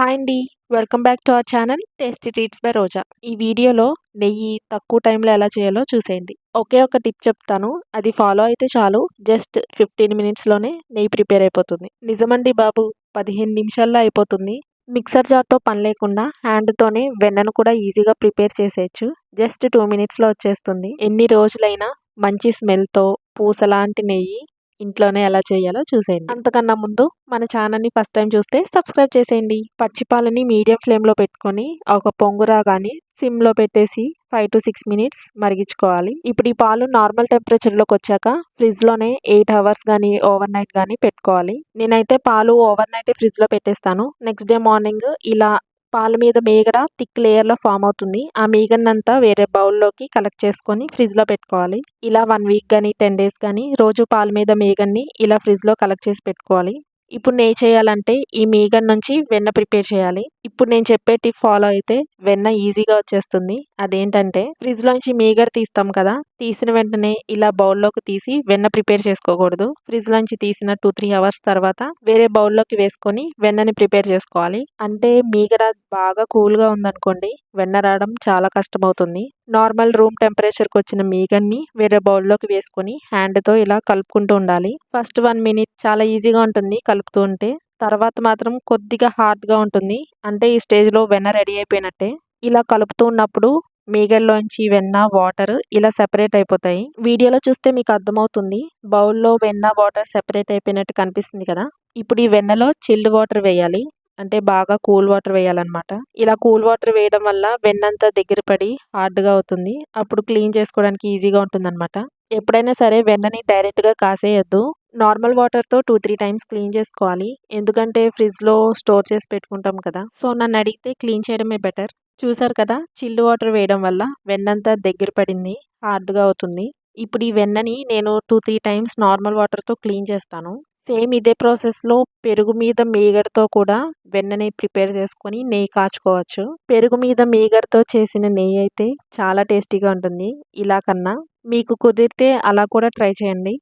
Hi అండి. Welcome back to our channel tasty treats by Roja. ఈ వీడియోలో నెయ్యి తక్కువ టైంలో ఎలా చేయాలో చూసేయండి. ఒకే ఒక టిప్ చెప్తాను. అది ఫాలో అయితే చాలు. జస్ట్ ఫిఫ్టీన్ మినిట్స్లోనే నెయ్యి ప్రిపేర్ అయిపోతుంది. నిజమండి బాబు. పదిహేను నిమిషాల్లో అయిపోతుంది. మిక్సర్ జార్తో పని లేకుండా హ్యాండ్తోనే వెన్నను కూడా ఈజీగా ప్రిపేర్ చేసేయచ్చు. జస్ట్ టూ మినిట్స్లో వచ్చేస్తుంది. ఎన్ని రోజులైనా మంచి స్మెల్తో పూసలాంటి నెయ్యి ఇంట్లోనే ఎలా చేయాలో చూసేయండి. అంతకన్నా ముందు మన ఛానల్ని ఫస్ట్ టైం చూస్తే సబ్స్క్రైబ్ చేసేయండి. పచ్చిపాలని మీడియం ఫ్లేమ్లో పెట్టుకొని ఒక పొంగురా కానీ సిమ్లో పెట్టేసి ఫైవ్ టు సిక్స్ మినిట్స్ మరిగించుకోవాలి. ఇప్పుడు ఈ పాలు నార్మల్ టెంపరేచర్లోకి వచ్చాక ఫ్రిడ్జ్లోనే ఎయిట్ అవర్స్ కానీ ఓవర్ నైట్ కానీ పెట్టుకోవాలి. నేనైతే పాలు ఓవర్ నైట్ ఫ్రిడ్జ్లో పెట్టేస్తాను. నెక్స్ట్ డే మార్నింగ్ ఇలా పాల మీద మీగడ థిక్ లేయర్లో ఫామ్ అవుతుంది. ఆ మీగడంతా వేరే బౌల్లోకి కలెక్ట్ చేసుకొని ఫ్రిడ్జ్లో పెట్టుకోవాలి. ఇలా వన్ వీక్ కానీ టెన్ డేస్ కానీ రోజు పాల మీద మీగన్ని ఇలా ఫ్రిడ్జ్లో కలెక్ట్ చేసి పెట్టుకోవాలి. ఇప్పుడు నేను చేయాలంటే ఈ మీగన్ నుంచి వెన్న ప్రిపేర్ చేయాలి. ఇప్పుడు నేను చెప్పే టిప్ ఫాలో అయితే వెన్న ఈజీగా వచ్చేస్తుంది. అదేంటంటే ఫ్రిడ్జ్ లోంచి మీగడ తీస్తాం కదా తీసిన వెంటనే ఇలా బౌల్లోకి తీసి వెన్న ప్రిపేర్ చేసుకోకూడదు. ఫ్రిడ్జ్ లోంచి తీసిన టూ త్రీ అవర్స్ తర్వాత వేరే బౌల్లోకి వేసుకొని వెన్నని ప్రిపేర్ చేసుకోవాలి. అంటే మీగడ బాగా కూల్గా ఉందనుకోండి వెన్న రావడం చాలా కష్టమవుతుంది. నార్మల్ రూమ్ టెంపరేచర్కి వచ్చిన మీగన్ని వేరే బౌల్లోకి వేసుకొని హ్యాండ్తో ఇలా కలుపుకుంటూ ఉండాలి. ఫస్ట్ వన్ మినిట్ చాలా ఈజీగా ఉంటుంది కలుపుతూ ఉంటే. తర్వాత మాత్రం కొద్దిగా హార్డ్గా ఉంటుంది. అంటే ఈ స్టేజ్లో వెన్న రెడీ అయిపోయినట్టే. ఇలా కలుపుతూ ఉన్నప్పుడు మీగల్లోంచి వెన్న వాటర్ ఇలా సెపరేట్ అయిపోతాయి. వీడియోలో చూస్తే మీకు అర్థమవుతుంది. బౌల్లో వెన్న వాటర్ సెపరేట్ అయిపోయినట్టు కనిపిస్తుంది కదా. ఇప్పుడు ఈ వెన్నలో చిల్డ్ వాటర్ వేయాలి. అంటే బాగా కూల్ వాటర్ వేయాలన్నమాట. ఇలా కూల్ వాటర్ వేయడం వల్ల వెన్నంతా దగ్గర పడి హార్డ్గా అవుతుంది. అప్పుడు క్లీన్ చేసుకోవడానికి ఈజీగా ఉంటుందన్నమాట. ఎప్పుడైనా సరే వెన్నని డైరెక్ట్గా కాసేయద్దు. నార్మల్ వాటర్తో టూ త్రీ టైమ్స్ క్లీన్ చేసుకోవాలి. ఎందుకంటే ఫ్రిడ్జ్లో స్టోర్ చేసి పెట్టుకుంటాం కదా. సో నన్ను అడిగితే క్లీన్ చేయడమే బెటర్. చూసారు కదా చిల్లు వాటర్ వేయడం వల్ల వెన్నంతా దగ్గర పడింది హార్డ్గా అవుతుంది. ఇప్పుడు ఈ వెన్నని నేను టూ త్రీ టైమ్స్ నార్మల్ వాటర్తో క్లీన్ చేస్తాను. సేమ్ ఇదే ప్రాసెస్లో పెరుగు మీద మీగడతో కూడా వెన్నని ప్రిపేర్ చేసుకొని నెయ్యి కాచుకోవచ్చు. పెరుగు మీద మీగడతో చేసిన నెయ్యి అయితే చాలా టేస్టీగా ఉంటుంది. ఇలా కన్నా మీకు కుదిరితే అలా కూడా ట్రై చేయండి.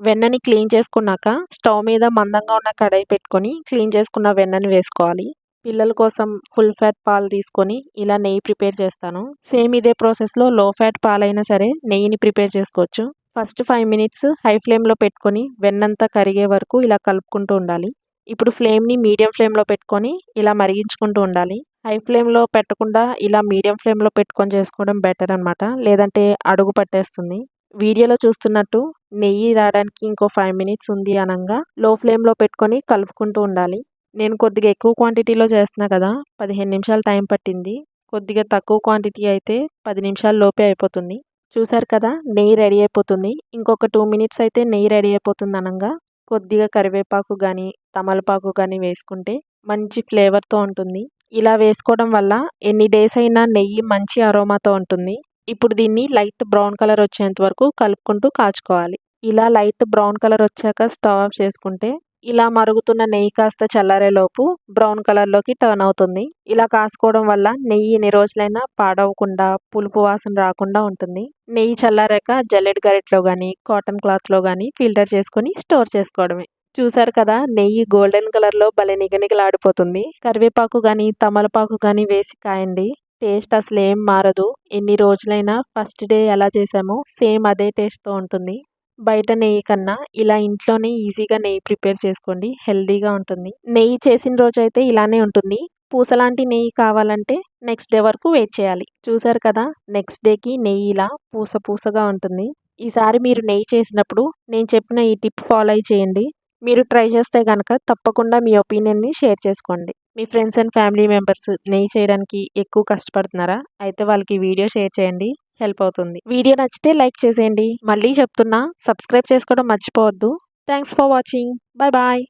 వెన్నని క్లీన్ చేసుకున్నాక స్టవ్ మీద మందంగా ఉన్న కడాయి పెట్టుకొని క్లీన్ చేసుకున్న వెన్నని వేసుకోవాలి. పిల్లల కోసం ఫుల్ ఫ్యాట్ పాలు తీసుకొని ఇలా నెయ్యి ప్రిపేర్ చేస్తాను. సేమ్ ఇదే ప్రాసెస్లో లో ఫ్యాట్ పాలైనా సరే నెయ్యిని ప్రిపేర్ చేసుకోవచ్చు. ఫస్ట్ ఫైవ్ మినిట్స్ హై ఫ్లేమ్లో పెట్టుకొని వెన్నంతా కరిగే వరకు ఇలా కలుపుకుంటూ ఉండాలి. ఇప్పుడు ఫ్లేమ్ని మీడియం ఫ్లేమ్లో పెట్టుకొని ఇలా మరిగించుకుంటూ ఉండాలి. హై ఫ్లేమ్లో పెట్టకుండా ఇలా మీడియం ఫ్లేమ్లో పెట్టుకొని చేసుకోవడం బెటర్ అనమాట లేదంటే అడుగు పట్టేస్తుంది. వీడియోలో చూస్తున్నట్టు నెయ్యి రావడానికి ఇంకో ఫైవ్ మినిట్స్ ఉంది అనగా లో ఫ్లేమ్లో పెట్టుకొని కలుపుకుంటూ ఉండాలి. నేను కొద్దిగా ఎక్కువ క్వాంటిటీలో చేస్తున్నా కదా పదిహేను నిమిషాలు టైం పట్టింది. కొద్దిగా తక్కువ క్వాంటిటీ అయితే పది నిమిషాల లోపే అయిపోతుంది. చూసారు కదా నెయ్యి రెడీ అయిపోతుంది. ఇంకొక టూ మినిట్స్ అయితే నెయ్యి రెడీ అయిపోతుంది అనగా. కొద్దిగా కరివేపాకు కానీ తమలపాకు కానీ వేసుకుంటే మంచి ఫ్లేవర్తో ఉంటుంది. ఇలా వేసుకోవడం వల్ల ఎన్ని డేస్ అయినా నెయ్యి మంచి అరోమాతో ఉంటుంది. ఇప్పుడు దీన్ని లైట్ బ్రౌన్ కలర్ వచ్చేంత వరకు కలుపుకుంటూ కాచుకోవాలి. ఇలా లైట్ బ్రౌన్ కలర్ వచ్చాక స్టవ్ ఆఫ్ చేసుకుంటే ఇలా మరుగుతున్న నెయ్యి కాస్త చల్లారేలోపు బ్రౌన్ కలర్లోకి టర్న్ అవుతుంది. ఇలా కాసుకోవడం వల్ల నెయ్యి ఎన్ని రోజులైనా పాడవకుండా పులుపు వాసన రాకుండా ఉంటుంది. నెయ్యి చల్లారాక జల్లెడ్ గరిట్లో కానీ కాటన్ క్లాత్లో కానీ ఫిల్టర్ చేసుకొని స్టోర్ చేసుకోవడమే. చూసారు కదా నెయ్యి గోల్డెన్ కలర్లో భలే నిగనిగలాడిపోతుంది. కరివేపాకు కానీ తమలపాకు కానీ వేసి కాయండి. టేస్ట్ అసలు ఏం మారదు. ఎన్ని రోజులైనా ఫస్ట్ డే ఎలా చేసామో సేమ్ అదే టేస్ట్తో ఉంటుంది. బయట నెయ్యి కన్నా ఇలా ఇంట్లోనే ఈజీగా నెయ్యి ప్రిపేర్ చేసుకోండి. హెల్దీగా ఉంటుంది. నెయ్యి చేసిన రోజు అయితే ఇలానే ఉంటుంది. పూసలాంటి నెయ్యి కావాలంటే నెక్స్ట్ డే వరకు వెయిట్ చేయాలి. చూసారు కదా నెక్స్ట్ డేకి నెయ్యి ఇలా పూస పూసగా ఉంటుంది. ఈసారి మీరు నెయ్యి చేసినప్పుడు నేను చెప్పిన ఈ టిప్ ఫాలో చేయండి. మీరు ట్రై చేస్తే కనుక తప్పకుండా మీ ఒపీనియన్ని షేర్ చేసుకోండి. మీ ఫ్రెండ్స్ అండ్ ఫ్యామిలీ మెంబర్స్ నెయ్యి చేయడానికి ఎక్కువ కష్టపడుతున్నారా? అయితే వాళ్ళకి వీడియో షేర్ చేయండి. హెల్ప్ అవుతుంది. వీడియో నచ్చితే లైక్ చేసేయండి. మళ్ళీ చెప్తున్నా సబ్స్క్రైబ్ చేసుకోవడం మర్చిపోవద్దు. Thanks for watching. Bye bye.